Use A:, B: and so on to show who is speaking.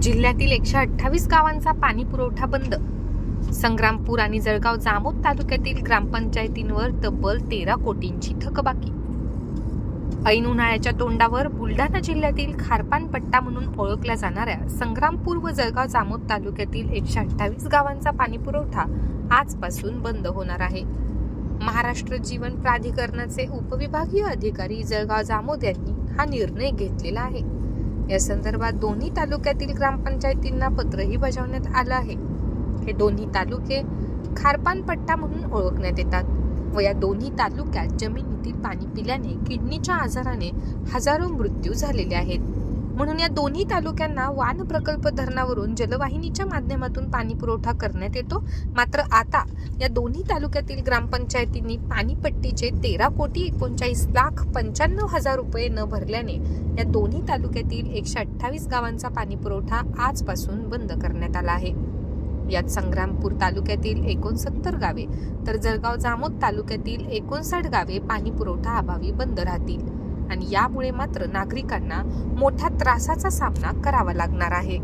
A: जिल्ह्यातील एकशे अठ्ठावीस गावांचा पाणी पुरवठा बंद. संग्रामपूर आणि जळगाव जामोद तालुक्यातील ग्रामपंचायतींवर तब्बल तेरा कोटींची थकबाकी. ऐन उन्हाळ्याच्या तोंडावर बुलढाणा जिल्ह्यातील खारपान पट्टा म्हणून ओळखल्या जाणाऱ्या संग्रामपूर व जळगाव जामोद तालुक्यातील एकशे अठ्ठावीस गावांचा पाणी पुरवठा आजपासून बंद होणार आहे. महाराष्ट्र जीवन प्राधिकरणाचे उपविभागीय अधिकारी जळगाव जामोद यांनी हा निर्णय घेतलेला आहे. या संदर्भात दोन्ही तालुक्यातील ग्रामपंचायतींना पत्रही बजावण्यात आलं आहे. हे दोन्ही तालुके खारपान पट्टा म्हणून ओळखण्यात येतात व या दोन्ही तालुक्यात जमिनीतील पाणी पिल्याने किडनीच्या आजाराने हजारो मृत्यू झालेले आहेत. म्हणून या दोन्ही तालुक्यांना वान प्रकल्प धरणावरून जलवाहिनीच्या माध्यमातून पाणी पुरवठा करण्यात येतो. मात्र आता या दोन्ही तालुक्यातील ग्रामपंचायतींनी पाणीपट्टीचे तेरा कोटी एकोणचाळीस लाख पंच्याण्णव हजार रुपये न भरल्याने या दोन्ही तालुक्यातील एकशे अठ्ठावीस गावांचा पाणी पुरवठा आजपासून बंद करण्यात आला आहे. यात संग्रामपूर तालुक्यातील एकोणसत्तर गावे तर जळगाव जामोद तालुक्यातील एकोणसाठ गावे पाणी पुरवठा अभावी बंद राहतील. आणि यामुळे मात्र नागरिकांना मोठ्या त्रासाचा सामना करावा लागणार आहे.